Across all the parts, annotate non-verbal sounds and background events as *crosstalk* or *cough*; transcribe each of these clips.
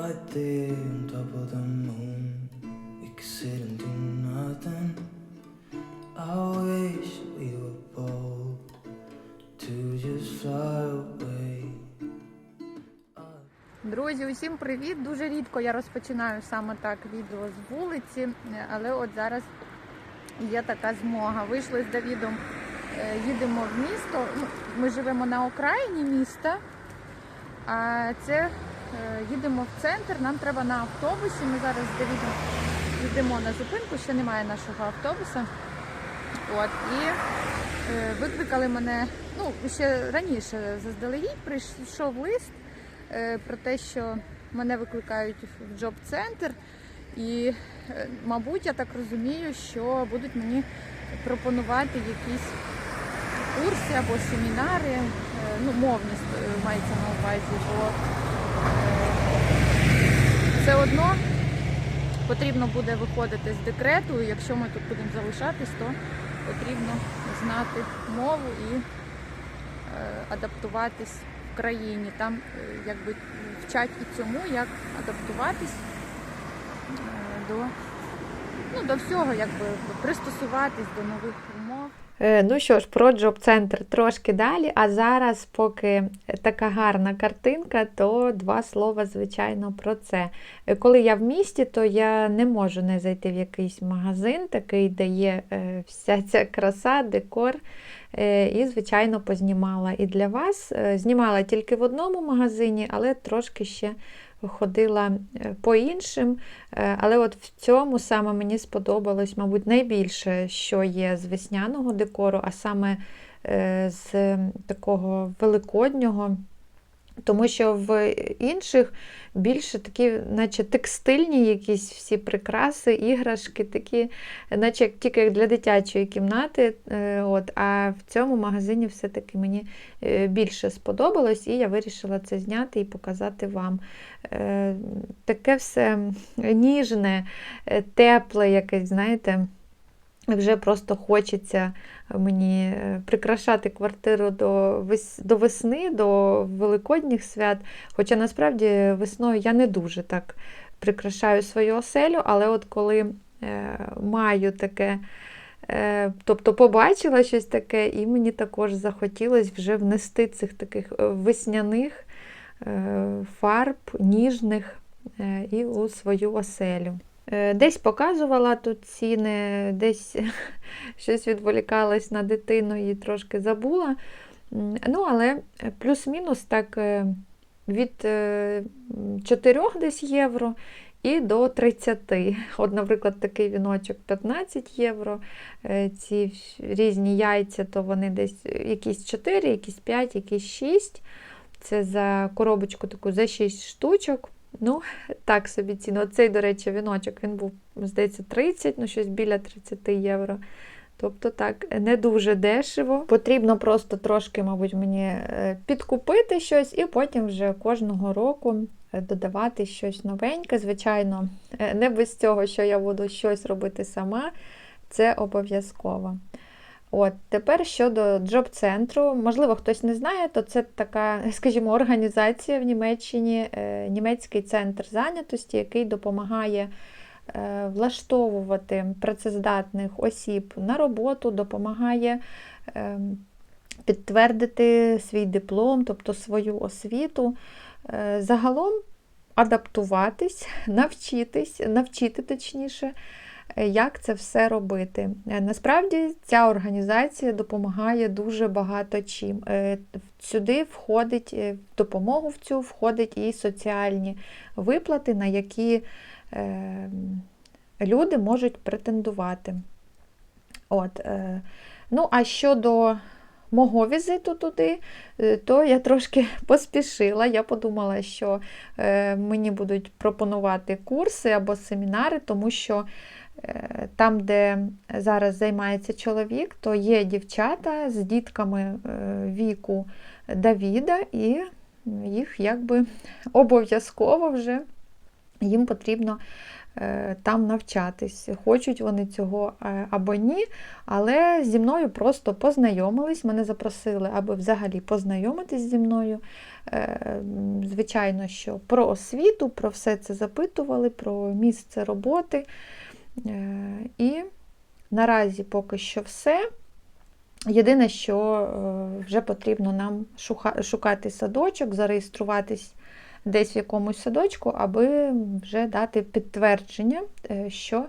right there on top of the moon. We could sit and do nothing. I wish we were bold to just fly away. Друзі, усім привіт! Дуже рідко я розпочинаю саме так відео з вулиці, але от зараз є така змога. Вийшли з Давідом, е, їдемо в місто. Ну, Ми живемо на окраїні міста, а це їдемо в центр. Нам треба на автобусі. Ми зараз Давідом на зупинку, ще немає нашого автобуса. От, і е, викликали мене, ну, ще раніше заздалегідь прийшов лист е, про те, що мене викликають в джоб-центр. І, е, мабуть, я так розумію, що будуть мені пропонувати якісь курси або семінари, е, ну, мовні е, мається на увазі, бо е, все одно потрібно буде виходити з декрету, і якщо ми тут будемо залишатись, то потрібно знати мову і е, адаптуватись в країні. Там е, якби вчать і цьому, як адаптуватись е, до, ну, до всього, якби пристосуватись до нових умов. Е, Ну що ж, про джоб-центр трошки далі. А зараз, поки така гарна картинка, то два слова, звичайно, про це. Е, Коли я в місті, то я не можу не зайти в якийсь магазин, такий, де є е, вся ця краса, декор. І, звичайно, познімала і для вас. Знімала тільки в одному магазині, але трошки ще ходила е, по іншим. Е, Але от в цьому саме мені сподобалось, мабуть, найбільше, що є з весняного декору, а саме е, з такого великоднього. Тому що в інших більше такі, наче текстильні якісь всі прикраси, іграшки, такі, наче тільки для дитячої кімнати. Е, От, а в цьому магазині все-таки мені е, більше сподобалось, і я вирішила це зняти і показати вам. Е, Таке все ніжне, тепле якесь, знаєте. Вже просто хочеться мені е, прикрашати квартиру до, до весни, до великодніх свят. Хоча насправді весною я не дуже так прикрашаю свою оселю, але от коли е, маю таке, е, тобто побачила щось таке, і мені також захотілося вже внести цих таких е, весняних е, фарб, ніжних е, і у свою оселю. Е, Десь показувала тут ціни, десь *laughs* щось відволікалась на дитину і трошки забула. Ну, але плюс-мінус так е, від 4 десь євро і до 30. От, наприклад, такий віночок 15 євро. Е, Ці різні яйця, то вони десь якісь 4, якісь 5, якісь 6. Це за коробочку таку за 6 штучок. Ну, так собі ціну. Оцей, до речі, віночок він був, здається, 30, ну щось біля 30 євро. Тобто так, не дуже дешево. Потрібно просто трошки, мабуть, мені е, підкупити щось і потім вже кожного року е, додавати щось новеньке. Звичайно, е, не без цього, що я буду щось робити сама, це обов'язково. От, тепер щодо джоб-центру, можливо, хтось не знає, то це така, *laughs* скажімо, організація в Німеччині, е, німецький центр зайнятості, який допомагає е, влаштовувати працездатних осіб на роботу, допомагає е, підтвердити свій диплом, тобто свою освіту. Загалом адаптуватись, *laughs* навчитись, навчити точніше як це все робити. Е, Насправді ця організація допомагає дуже багато чим. Е, Сюди входить е, в допомогу в цю входить і соціальні виплати, на які е, люди можуть претендувати. От, е, ну, а щодо мого візиту туди, е, то я трошки *laughs* поспішила. Я подумала, що е, мені будуть пропонувати курси або семінари, тому що е, там, де зараз займається чоловік, то є дівчата з дітками е, віку Давіда, і їх якби обов'язково вже їм потрібно е, там навчатись. Хочуть вони цього е, або ні, але зі мною просто познайомились, мене запросили, аби взагалі познайомитись зі мною. Е, Звичайно, що про освіту, про все це запитували, про місце роботи. Е, І наразі поки що все. Єдине, що е, вже потрібно нам шукати садочок, зареєструватись десь в якомусь садочку, аби вже дати підтвердження, е, що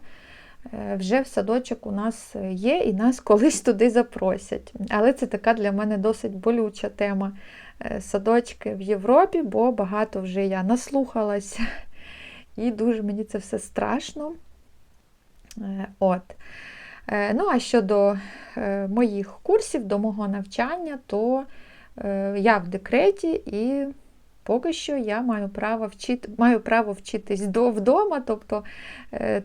вже в садочок у нас є і нас колись туди запросять. Але це така для мене досить болюча тема садочки в Європі, бо багато вже я наслухалася, і дуже мені це все страшно. Е, От. Е, Ну, а щодо е, моїх курсів, до мого навчання, то я в декреті і поки що я маю право вчити, маю право вчитись до вдома, тобто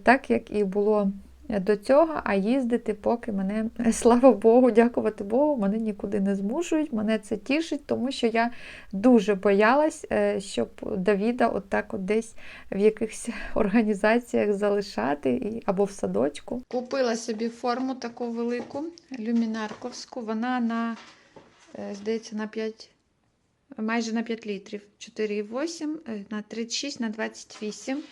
так як і було до цього, а їздити, поки мене, *laughs* слава Богу, дякувати Богу, мене нікуди не змушують, мене це тішить, тому що я дуже боялась, е, щоб Давіда отак от десь в якихось *laughs* організаціях залишати або в садочку. Купила собі форму таку велику, люмінарковську. Вона на, е, здається, на 5, майже на 5 літрів. 4,8 е, на 36 на 28.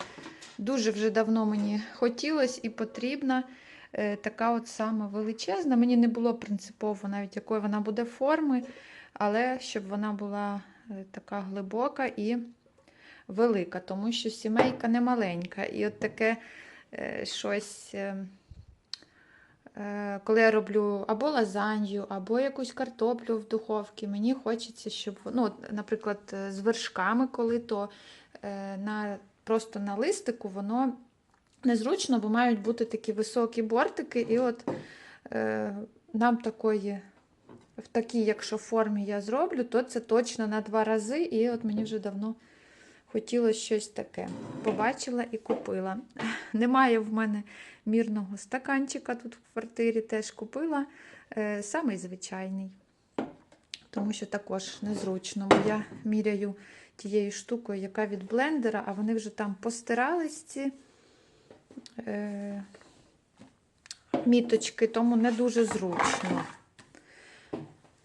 Дуже вже давно мені хотілося і потрібна. е, Така от сама величезна. Мені не було принципово навіть якої вона буде форми, але щоб вона була е, така глибока і велика, тому що сімейка не маленька. І от таке щось, коли я роблю або лазанью, або якусь картоплю в духовці, мені хочеться, щоб, ну, наприклад, е, з вершками, коли то е, на, просто на листику воно незручно, бо мають бути такі високі бортики. І от е, нам такої. В такій, якщо формі я зроблю, то це точно на два рази. І от мені вже давно хотілося щось таке. Побачила і купила. *laughs* Немає в мене мірного стаканчика тут в квартирі, теж купила. Е, самий звичайний. Тому що також незручно, бо я міряю тією штукою, яка від блендера, а вони вже там постирались ці е, міточки, тому не дуже зручно.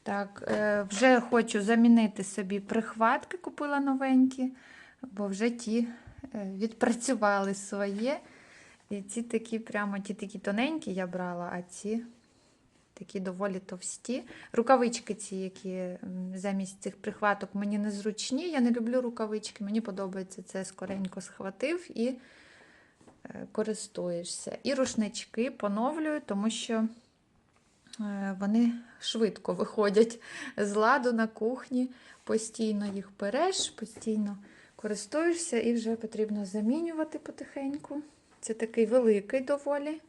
Так, е, вже хочу замінити собі прихватки, купила новенькі, бо вже ті е, відпрацювали своє. І ці такі прямо ті такі тоненькі я брала, а ці такі доволі товсті. Рукавички ці, які замість цих прихваток мені незручні. Я не люблю рукавички, мені подобається це скоренько схватив і е, користуєшся. І рушнички поновлюю, тому що е, вони швидко виходять з ладу на кухні, постійно їх береш, постійно користуєшся і вже потрібно замінювати потихеньку. Це такий великий доволі.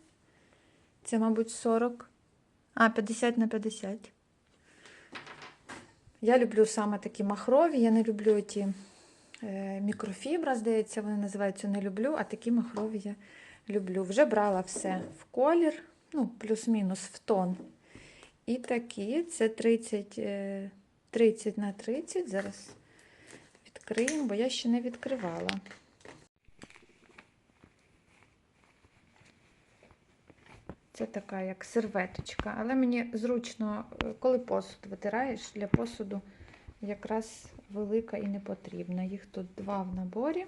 Це, мабуть, 40. А, 50 на 50. Я люблю саме такі махрові, я не люблю ті е, мікрофібра, здається, вони називаються не люблю, а такі махрові я люблю. Вже брала все в колір, ну, плюс-мінус в тон. І такі, це 30, е, 30 на 30. Зараз відкриємо, бо я ще не відкривала. Це така як серветочка. Але мені зручно, е, коли посуд витираєш, для посуду якраз велика і не потрібна. Їх тут два в наборі.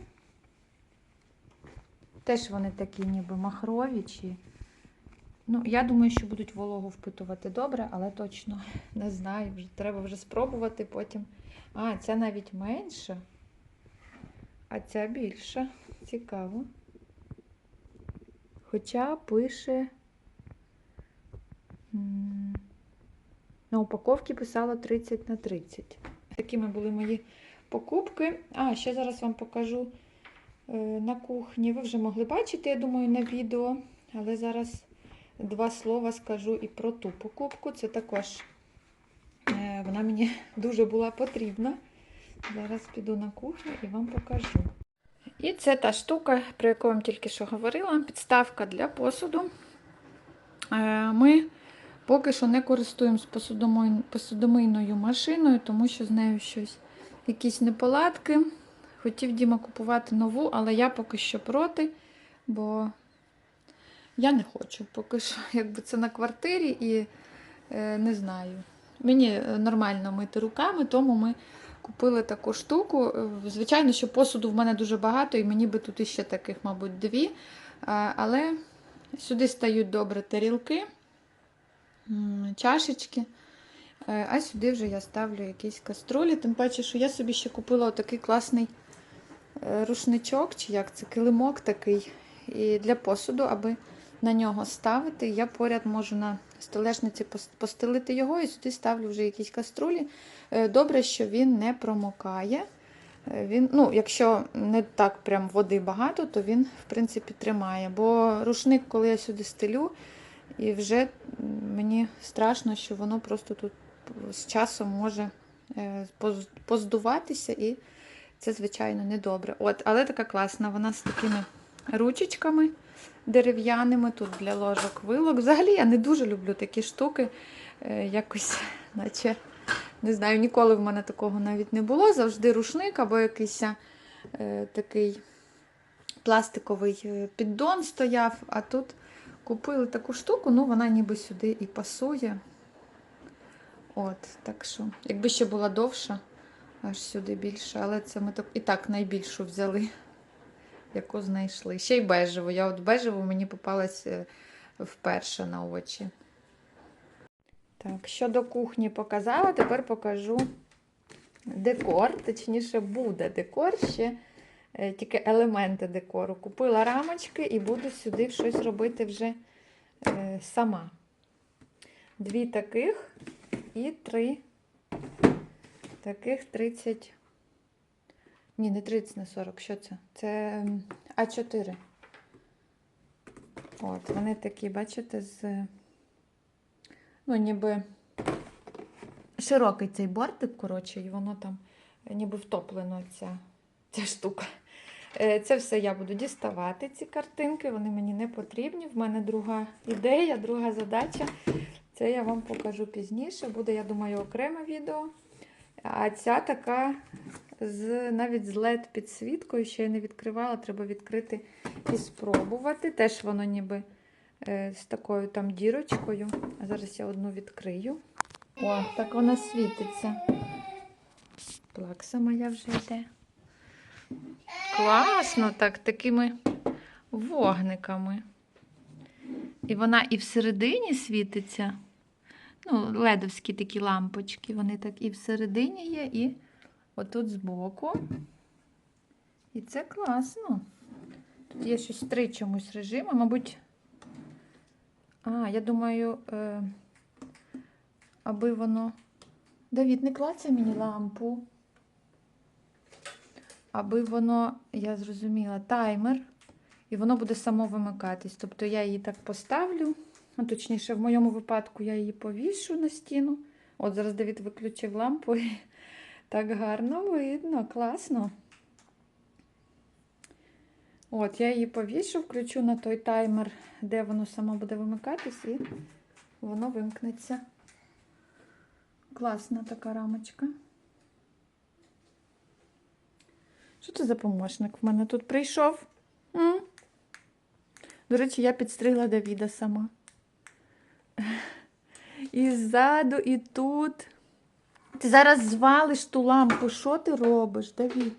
Теж вони такі ніби махрові. чи... Ну, я думаю, що будуть вологу впитувати добре, але точно *laughs* не знаю. Вже, треба вже спробувати потім. А, ця навіть менша, а ця більша. Цікаво. Хоча пише. На упаковці писала 30 на 30. Такими були мої покупки. А, ще зараз вам покажу е, на кухні. Ви вже могли бачити, я думаю, на відео. Але зараз два слова скажу і про ту покупку. Це також е, вона мені *laughs* дуже була потрібна. Зараз піду на кухню і вам покажу. І це та штука, про яку я вам тільки що говорила, підставка для посуду. Е, Ми поки що не користуємось посудомийною машиною, тому що з нею щось, якісь неполадки. Хотів Діма купувати нову, але я поки що проти, бо я не хочу поки що, *laughs* якби це на квартирі і е, не знаю. Мені е, нормально мити руками, тому ми купили таку штуку. Е, Звичайно, що посуду в мене дуже багато, і мені би тут іще таких, мабуть, дві. Але сюди стають добре тарілки, чашечки. Е, А сюди вже я ставлю якісь каструлі. Тим паче, що я собі ще купила отакий класний рушничок, чи як це, килимок такий і для посуду, аби на нього ставити. Я поряд можу на столешниці постелити його і сюди ставлю вже якісь каструлі. Е, Добре, що він не промокає. Е, Він, ну, якщо не так прям води багато, то він, в принципі, тримає. Бо рушник, коли я сюди стелю, і вже мені страшно, що воно просто тут з часом може е, поздуватися, і це, звичайно, недобре. От, але така класна, вона з такими ручечками дерев'яними, тут для ложок вилок. Взагалі я не дуже люблю такі штуки. Е, Якось, *laughs* наче, не знаю, ніколи в мене такого навіть не було. Завжди рушник або якийсь е, такий пластиковий е, піддон стояв, а тут купили таку штуку, ну вона ніби сюди і пасує. От, так що, якби ще була довша, аж сюди більше, але це ми так, і так найбільшу взяли, яку знайшли. Ще й бежеву. Я от бежеву мені попалась е, вперше на очі. Так, щодо кухні показала, тепер покажу декор, точніше, буде декор ще. е, Тільки елементи декору. Купила рамочки і буду сюди щось робити вже е, сама. Дві таких і три таких 30. Ні, не 30 на 40. Що це? Це А4. От, вони такі, бачите, з. Ну, ніби широкий цей бортик, коротше, і воно там е, ніби втоплено ця, ця штука. Е, Це все я буду діставати, ці картинки, вони мені не потрібні. В мене друга ідея, друга задача. Це я вам покажу пізніше. Буде, я думаю, окреме відео. А ця така з навіть з led підсвіткою, ще я не відкривала, треба відкрити і спробувати. Теж воно ніби е, з такою там дірочкою. А зараз я одну відкрию. О, так вона світиться. Плакса моя вже йде. Класно, так, такими вогниками. І вона і всередині світиться. Ну, ледовські такі лампочки, вони так і всередині є, і отут збоку. І це класно. Тут є щось три чомусь режими, мабуть. А, я думаю, е, аби воно. Давід, не клацай мені лампу. Аби воно, я зрозуміла, таймер, і воно буде само вимикатись. Тобто я її так поставлю. Ну, точніше, в моєму випадку я її повішу на стіну. От зараз Давід виключив лампу і так гарно видно, класно. От, я її повішу, включу на той таймер, де воно само буде вимикатись, і воно вимкнеться. Класна така рамочка. Що це за помощник в мене тут прийшов? М? До речі, я підстригла Давіда сама. *laughs* І ззаду, і тут. Ти зараз звалиш ту лампу. Що ти робиш, Давід?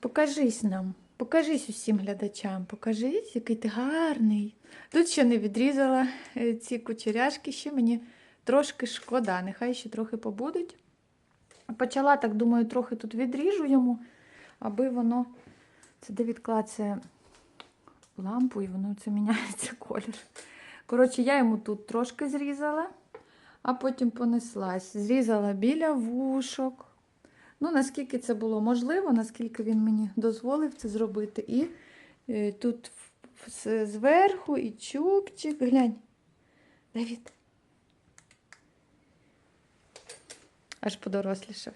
Покажись нам. Покажись усім глядачам. Покажись, який ти гарний. Тут ще не відрізала е, ці кучеряшки, ще мені трошки шкода. Нехай ще трохи побудуть. Почала, так думаю, трохи тут відріжу йому, аби воно. Це де відклацає лампу, і воно це міняється *laughs* колір. Коротше, я йому тут трошки зрізала, а потім понеслась. Зрізала біля вушок. Ну, наскільки це було можливо, наскільки він мені дозволив це зробити. І е, тут зверху і чубчик. Глянь. Давід. Аж подорослішав.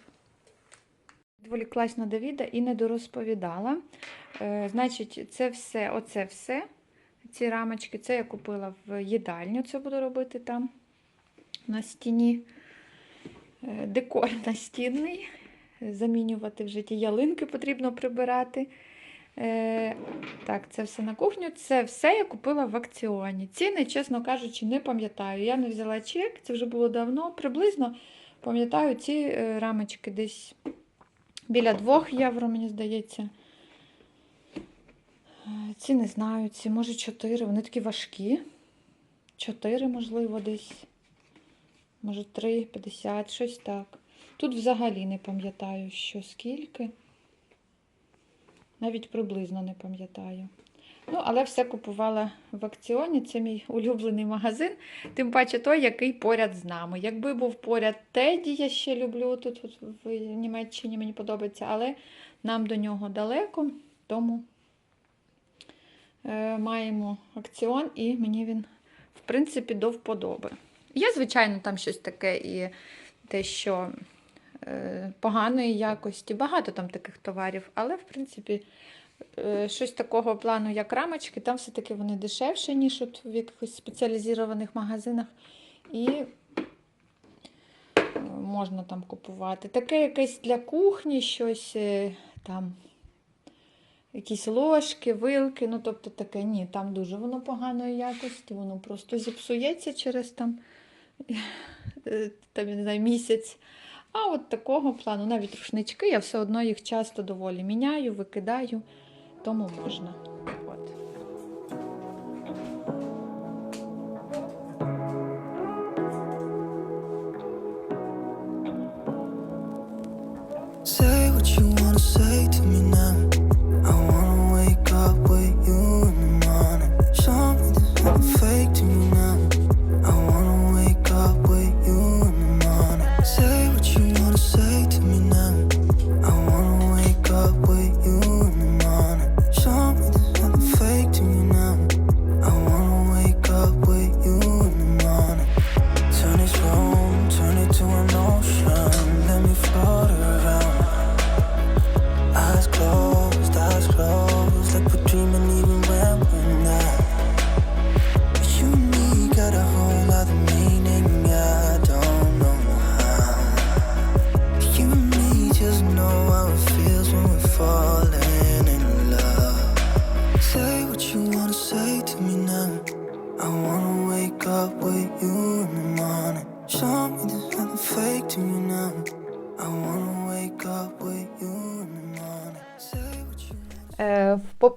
Відволіклась на Давіда і не дорозповідала. Е, значить, це все, оце все. Ці рамочки, це я купила в їдальню. Це буду робити там на стіні. Е, Декор *laughs* настінний. Замінювати вже ті ялинки потрібно прибирати. Е, так, це все на кухню. Це все я купила в акціоні. Ціни, чесно кажучи, не пам'ятаю. Я не взяла чек, це вже було давно. Приблизно пам'ятаю ці е, рамочки десь біля 2 євро, мені здається. Ці не знаю, ці, може 4. Вони такі важкі. 4, можливо, десь. Може 3,50, щось так. Тут взагалі не пам'ятаю, що скільки. Навіть приблизно не пам'ятаю. Ну, але все купувала в акціоні. Це мій улюблений магазин. Тим паче той, який поряд з нами. Якби був поряд Теді, я ще люблю тут от в Німеччині, мені подобається, але нам до нього далеко, тому е, маємо акціон і мені він, в принципі, до вподоби. Є, звичайно, там щось таке і те, що е, поганої якості. Багато там таких товарів, але, в принципі, е, щось такого плану, як рамочки, там все-таки вони дешевші, ніж от в якихось спеціалізованих магазинах. І можна там купувати. Таке якесь для кухні, щось е, там. Якісь ложки, вилки, ну тобто таке, ні, там дуже воно поганої якості, воно просто зіпсується через там, *laughs* там я не знаю, місяць. А от такого плану, навіть рушнички, я все одно їх часто доволі міняю, викидаю, тому можна.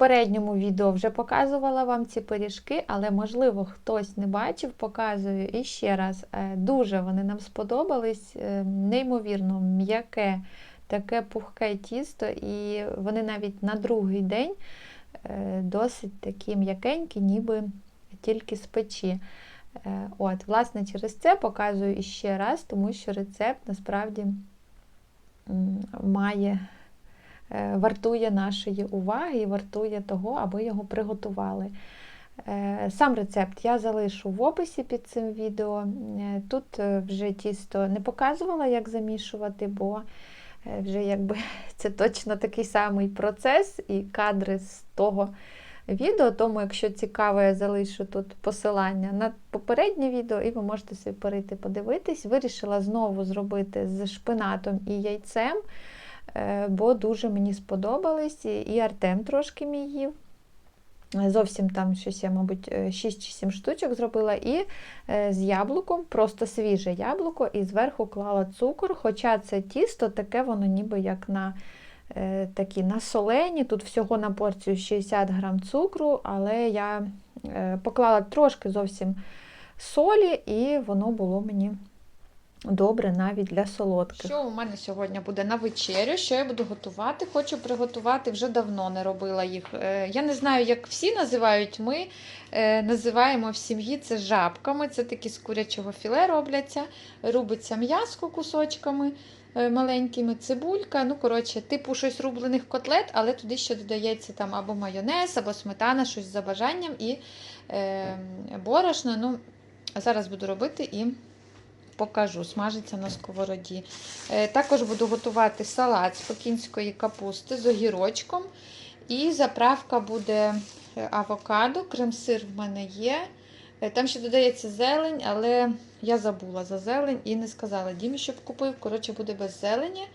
Попередньому відео вже показувала вам ці пиріжки, але, можливо, хтось не бачив, показую і ще раз. Е, Дуже вони нам сподобались, е, неймовірно м'яке, таке пухке тісто, і вони навіть на другий день е, досить такі м'якенькі, ніби тільки з печі. От, власне, через це показую іще раз, тому що рецепт насправді має вартує нашої уваги і вартує того, аби його приготували. Е, Сам рецепт я залишу в описі під цим відео. Е, Тут е, вже тісто не показувала, як замішувати, бо е, вже якби *laughs* це точно такий самий процес і кадри з того відео. Тому, якщо цікаво, я залишу тут посилання на попереднє відео, і ви можете собі перейти подивитись. Вирішила знову зробити з шпинатом і яйцем е, бо дуже мені сподобались. І Артем трошки мій їв. Е, Зовсім там щось я, мабуть, е, 6 чи 7 штучок зробила. І е, з яблуком, просто свіже яблуко, і зверху клала цукор. Хоча це тісто таке, воно ніби як на е, такі на солені. Тут всього на порцію 60 грам цукру, але я е, поклала трошки зовсім солі, і воно було мені добре навіть для солодких. Що у мене сьогодні буде на вечерю? Що я буду готувати? Хочу приготувати, вже давно не робила їх. Е, Я не знаю, як всі називають. Ми е, називаємо в сім'ї це жабками. Це такі з курячого філе робляться. Рубиться м'яско кусочками е, маленькими, цибулька. Ну, коротше, типу щось рублених котлет, але туди ще додається там або майонез, або сметана, щось за бажанням і е, борошно. Ну, зараз буду робити і покажу, смажиться на сковороді. Е, Також буду готувати салат з пекінської капусти з огірочком. І заправка буде е, авокадо, крем-сир в мене є. Е, Там ще додається зелень, але я забула за зелень і не сказала Дімі, щоб купив. Коротше, буде без зелені.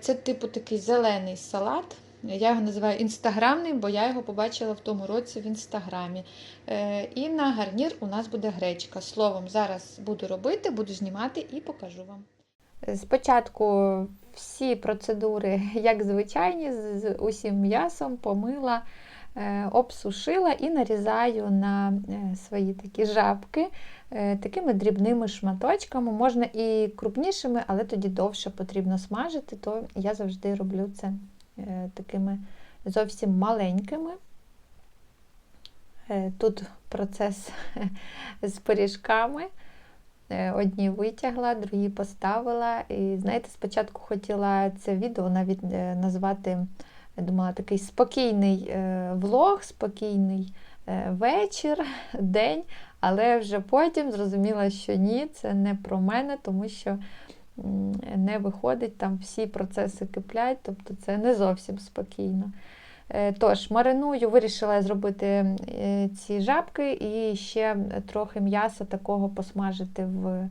Це типу такий зелений салат. Я його називаю інстаграмний, бо я його побачила в тому році в інстаграмі. Е, І на гарнір у нас буде гречка. Словом, зараз буду робити, буду знімати і покажу вам. Спочатку всі процедури, як звичайні, з усім м'ясом помила, е, обсушила і нарізаю на е, свої такі жабки такими дрібними шматочками. Можна і крупнішими, але тоді довше потрібно смажити, то я завжди роблю це такими зовсім маленькими. Е, Тут процес *laughs* з пиріжками. Е, Одні витягла, другі поставила. І знаєте, спочатку хотіла це відео навіть е, назвати, думала, такий спокійний е, влог, спокійний е, вечір, *laughs* день, але вже потім зрозуміла, що ні, це не про мене, тому що не виходить, там всі процеси киплять, тобто це не зовсім спокійно. Е, Тож, мариную, вирішила зробити е, ці жабки і ще трохи м'яса такого посмажити в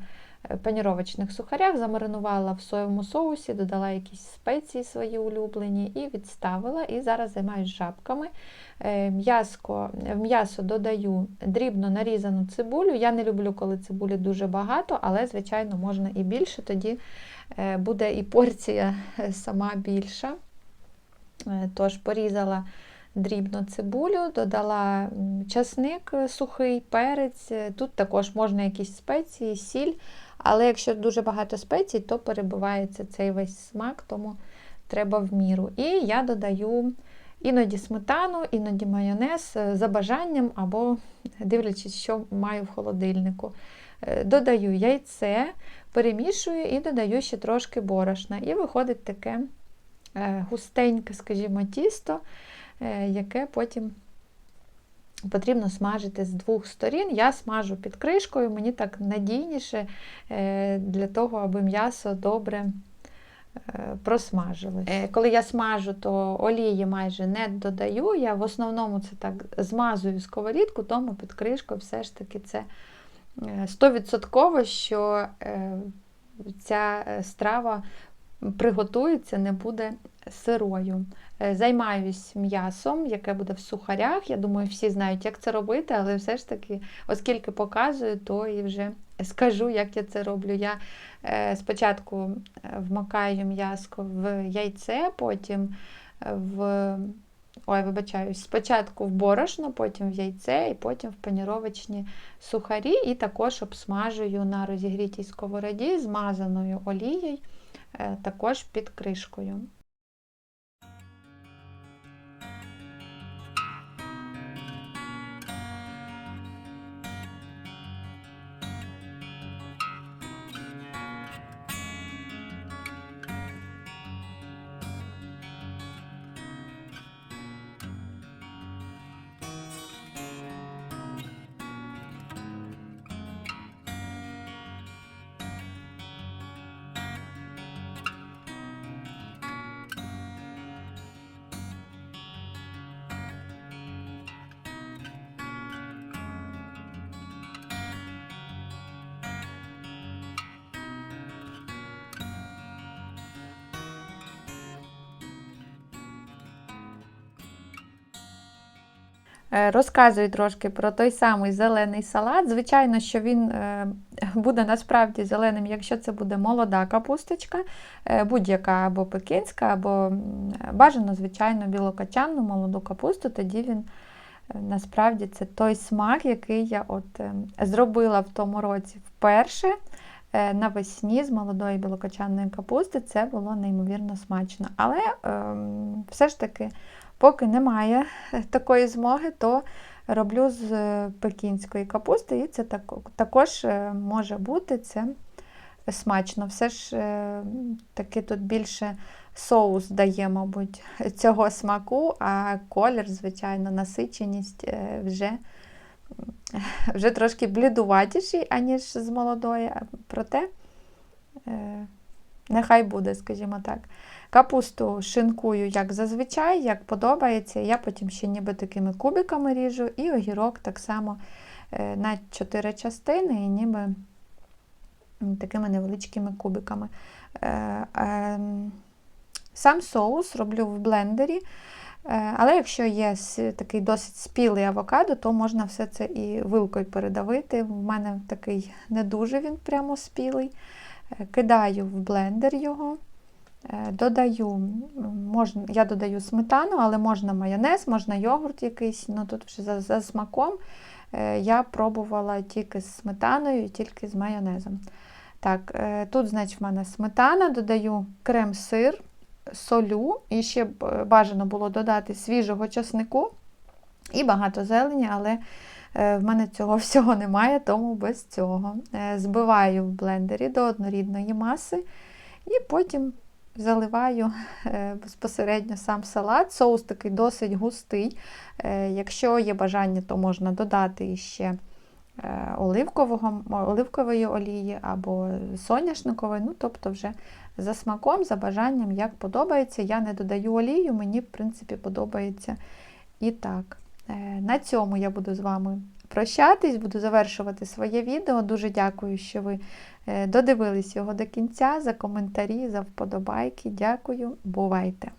паніровочних сухарях. Замаринувала в соєвому соусі, додала якісь спеції свої улюблені і відставила. І зараз займаюся жабками. Е, М'яско, в м'ясо додаю дрібно нарізану цибулю. Я не люблю, коли цибулі дуже багато, але, звичайно, можна і більше, тоді е, буде і порція е, сама більша. Е, Тож порізала дрібно цибулю, додала е, сухий, перець. Е, Тут також можна якісь спеції, сіль, але якщо дуже багато спецій, то перебивається цей весь смак, тому треба в міру. І я додаю іноді сметану, іноді майонез е, за бажанням або дивлячись, що маю в холодильнику. Е, Додаю яйце, перемішую і додаю ще трошки борошна. І виходить таке е, густеньке, скажімо, тісто, яке потім потрібно смажити з двох сторін. Я смажу під кришкою, мені так надійніше е, для того, аби м'ясо добре е, просмажилось. Е, Коли я смажу, то олії майже не додаю. Я в основному це так змазую сковорідку, тому під кришкою все ж таки це е, стовідсотково, що ця страва приготується, не буде сирою. Е, Займаюсь м'ясом, яке буде в сухарях. Я думаю, всі знають, як це робити, але все ж таки, оскільки показую, то і вже скажу, як я це роблю. Я е, спочатку е, вмакаю м'яско в яйце, потім в. Ой, вибачаюсь, спочатку в борошно, потім в яйце, і потім в паніровочні сухарі, і також обсмажую на розігрітій сковороді змазаною олією, також під кришкою. Розказую трошки про той самий зелений салат. Звичайно, що він е, буде насправді зеленим, якщо це буде молода капусточка, е, будь-яка або пекінська, або бажано, звичайно, білокачанну молоду капусту, тоді він е, насправді це той смак, який я от е, зробила в тому році вперше. е, Навесні з молодої білокачанної капусти це було неймовірно смачно. Але ем, все ж таки Поки немає такої змоги, то роблю з е, пекінської капусти, і це також е, може бути це смачно. Все ж е, таки тут більше соус дає, мабуть, цього смаку, а колір, звичайно, насиченість е, вже, вже трошки блідуватіший, аніж з молодої, проте е, нехай буде, скажімо так. Капусту шинкую, як зазвичай, як подобається. Я потім ще ніби такими кубиками ріжу, і огірок так само е, на 4 частини, і ніби такими невеличкими кубиками. Е, е, Сам соус роблю в блендері. Е, Але якщо є такий досить спілий авокадо, то можна все це і вилкою передавити. У мене такий не дуже він прямо спілий. Е, Кидаю в блендер його. Е, Додаю, можна, я додаю сметану, але можна майонез, можна йогурт якийсь. Ну тут вже за, за смаком е, я пробувала тільки з сметаною тільки з майонезом. Так, тут, значить, в мене сметана, додаю крем-сир, солю, і ще бажано було додати свіжого часнику і багато зелені, але в мене цього *laughs* всього немає, тому без цього. Е, Збиваю в блендері до однорідної маси і потім заливаю е, безпосередньо сам салат. Соус такий досить густий. Е, Якщо є бажання, то можна додати ще е, оливкового, оливкової олії або соняшникової, ну тобто вже за смаком, за бажанням, як подобається. Я не додаю олію, мені, в принципі, подобається і так. Е, На цьому я буду з вами прощатись, буду завершувати своє відео. Дуже дякую, що ви е, додивились його до кінця, за коментарі, за вподобайки. Дякую, бувайте!